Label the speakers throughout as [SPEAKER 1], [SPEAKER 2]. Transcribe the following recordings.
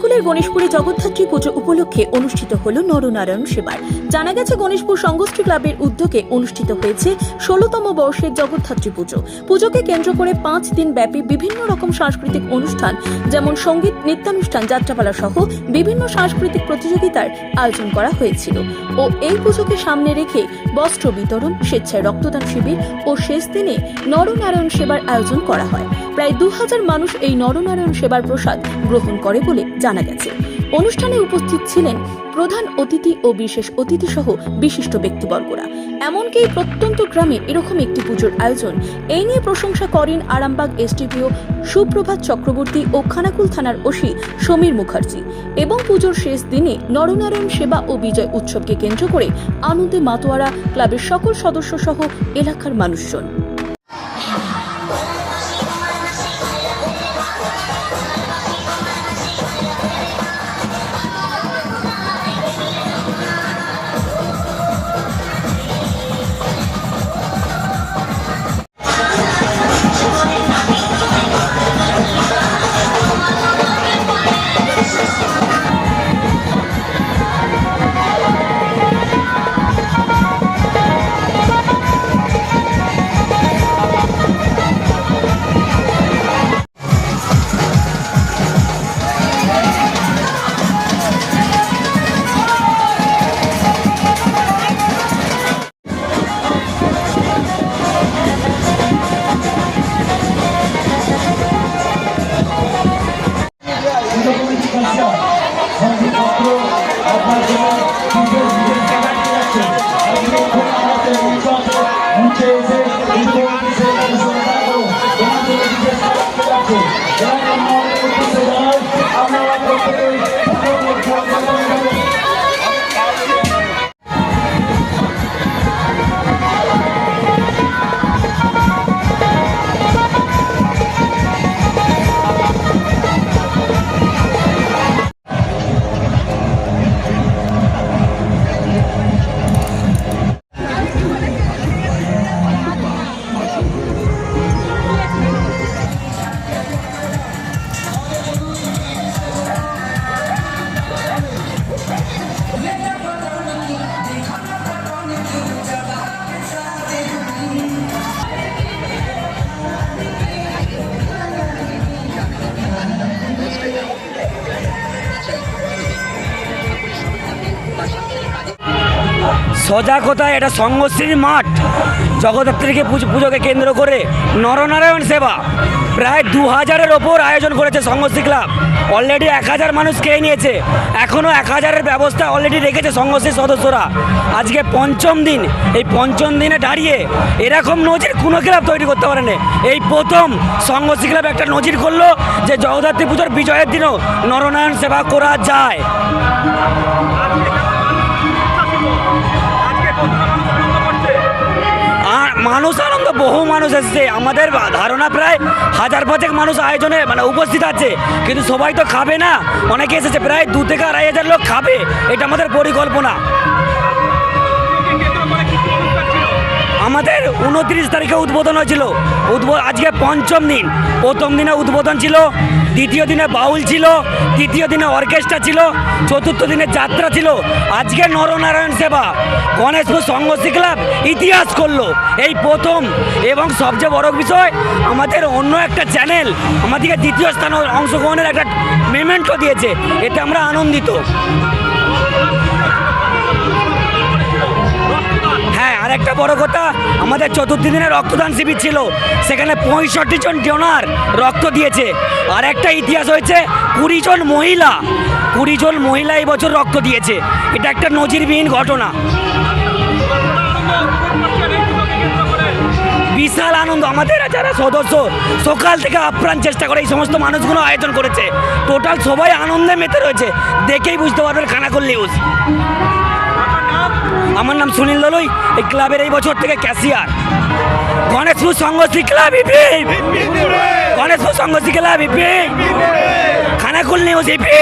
[SPEAKER 1] com খানাকুলের গণেশপুরে Jagaddhatri পুজো উপলক্ষে অনুষ্ঠিত হল নরনারায়ণ সেবার। জানা গেছে, গণেশপুর সংগোষ্ঠী ক্লাবের উদ্যোগে অনুষ্ঠিত হয়েছে ষোলতম বর্ষের জগদ্ধাত্রী পুজো। পুজোকে কেন্দ্র করে পাঁচ দিন ব্যাপী বিভিন্ন রকম সাংস্কৃতিক অনুষ্ঠান, যেমন সংগীত, নৃত্যানুষ্ঠান, যাত্রাপালা সহ বিভিন্ন সাংস্কৃতিক প্রতিযোগিতার আয়োজন করা হয়েছিল। ও এই পুজোকে সামনে রেখে বস্ত্র বিতরণ, স্বেচ্ছায় রক্তদান শিবির ও শেষ দিনে নরনারায়ণ সেবার আয়োজন করা হয়। প্রায় দু হাজার মানুষ এই নরনারায়ণ সেবার প্রসাদ গ্রহণ করে বলে জানা গেছে। অনুষ্ঠানে উপস্থিত ছিলেন প্রধান অতিথি ও বিশেষ অতিথি সহ বিশিষ্ট ব্যক্তিবর্গরা। এমনকি প্রত্যন্ত গ্রামে এরকম একটি পুজোর আয়োজন এই নিয়ে প্রশংসা করেন আরামবাগ এসডিপিও সুপ্রভাত চক্রবর্তী ও খানাকুল থানার ওসি সমীর মুখার্জি। এবং পুজোর শেষ দিনে নরনারায়ণ সেবা ও বিজয় উৎসবকে কেন্দ্র করে আনন্দে মাতোয়ারা ক্লাবের সকল সদস্য সহ এলাকার মানুষজন।
[SPEAKER 2] সোজা কোথায় এটা সঙ্গশ্রীর মাঠ। জগদ্ধাত্রীকে পুজো- পুজোকে কেন্দ্র করে নরনারায়ণ সেবা। প্রায় দু হাজারের ওপর আয়োজন করেছে সঙ্গশ্রী ক্লাব। অলরেডি এক হাজার মানুষ খেয়ে নিয়েছে। এখনও এক হাজারের ব্যবস্থা অলরেডি রেখেছে সঙ্গশ্রীর সদস্যরা। আজকে পঞ্চম দিন। এই পঞ্চম দিনে দাঁড়িয়ে এরকম নজির কোনো ক্লাব তৈরি করতে পারেনি। এই প্রথম সঙ্গশ্রী ক্লাব একটা নজির করল যে জগদ্ধাত্রী পুজোর বিজয়ের দিনও নরনারায়ণ সেবা করা যায়। আনন্দ বহু মানুষ এসছে। আমাদের ধারণা প্রায় হাজার পাঁচেক মানুষ আয়োজনে মানে উপস্থিত আছে। কিন্তু সবাই তো খাবে না। অনেকে এসেছে, প্রায় দু থেকে আড়াই হাজার লোক খাবে। এটা আমাদের পরিকল্পনা। আমাদের উনত্রিশ তারিখে উদ্বোধন হয়েছিল। উদ্বোধন আজকে পঞ্চম দিন। প্রথম দিনে উদ্বোধন ছিল দ্বিতীয় দিনে বাউল ছিল, তৃতীয় দিনে অর্কেস্ট্রা ছিল, চতুর্থ দিনে যাত্রা ছিল। আজকে নরনারায়ণ সেবা। গণেশপুর সংঘর্ষী ক্লাব ইতিহাস করল। এই প্রথম এবং সবচেয়ে বড় বিষয়, আমাদের অন্য একটা চ্যানেল, আমাদেরকে দ্বিতীয় স্থানে অংশগ্রহণের একটা পেমেন্টও দিয়েছে। এতে আমরা আনন্দিত। আর একটা বড় কথা, আমাদের চতুর্থ দিনের রক্তদান শিবির ছিল। সেখানে পঁয়ষট্টি জন ডোনার রক্ত দিয়েছে। আর একটা ইতিহাস হয়েছে, কুড়ি জন মহিলা, কুড়ি জন মহিলা এই বছর রক্ত দিয়েছে। এটা একটা নজিরবিহীন ঘটনা। বিশাল আনন্দ। আমাদের যারা সদস্য, সকাল থেকে আপ্রাণ চেষ্টা করে এই সমস্ত মানুষগুলো আয়োজন করেছে। টোটাল সবাই আনন্দে মেতে রয়েছে। দেখেই বুঝতে পারবেন, খানাকুল নিউজ আমার নাম সুনীল দলুই। এই ক্লাবের এই বছর থেকে ক্যাশিয়ার গণেশপুর সংঘশ্রী ক্লাব ইপি। গণেশপুর সংঘশ্রী ক্লাব ইপি। খানাকুল নিউজ ইপি।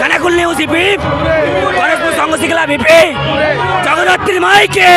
[SPEAKER 2] খানাকুল নিউজ ইপি। গণেশপুর সংঘশ্রী ক্লাব ইপি। জগদ্ধাত্রী মাইকে।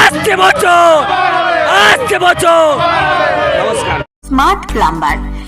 [SPEAKER 2] আসছে বছর। আসছে বছর। নমস্কার।
[SPEAKER 3] Smart plumber.